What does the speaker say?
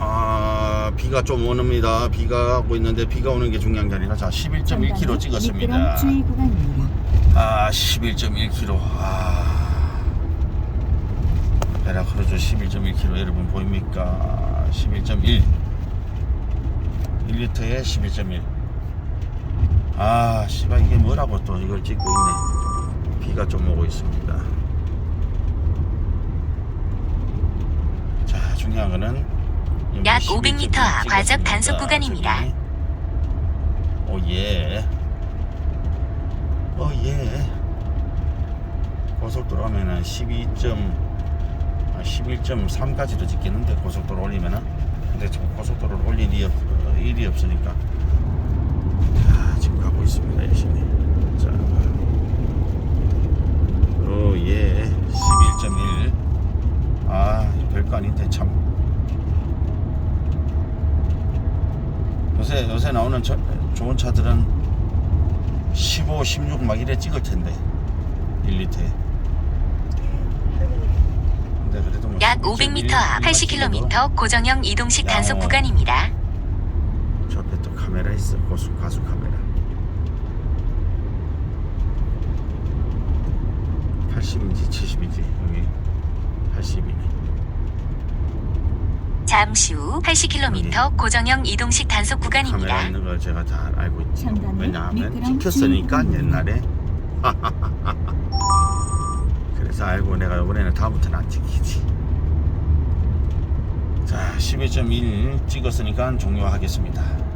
아 비가 좀 오는니다. 비가 오고 있는데 비가 오는 게 중요한 게 아니라 자 11.1km 찍었습니다. 아 11.1km 아. 베라크루즈 11.1km 여러분 보입니까? 11.1 1리터에 11.1 아 씨발 이게 뭐라고 또 이걸 찍고 있네. 비가 좀 오고 있습니다. 자 중요한 거는 약 500m 앞 과적 단속 구간입니다. 오예. 오예. 고속도로 하면은 12. 아, 11.3까지도 찍겠는데 고속도로 올리면은? 근데 저 고속도로를 올릴 일이, 없, 어, 일이 없으니까. 자 지금 가고 있습니다 열심히. 자 오예. 11.1 아 별거 아닌데 참 요새 요새 나오는 저, 좋은 차들은 15, 16 막 이래 찍을 텐데 1리터에. 근데 그래도 뭐약11.1 500m 앞 일반 80km 고정형 이동식 야, 단속 어. 구간입니다. 저 앞에 또 카메라 있어 고수 가수 카메라. 80인지 70인지 여기 80이네. 잠시 후 80km 고정형 이동식 단속 카메라 구간입니다. 있는 걸 제가 다 알고 있죠. 첨단은 왜냐하면 미끄럼 찍혔으니까 주의 옛날에. 그래서 알고 내가 이번에는 다음부터는 안 찍히지. 자, 11.1 찍었으니까 종료하겠습니다.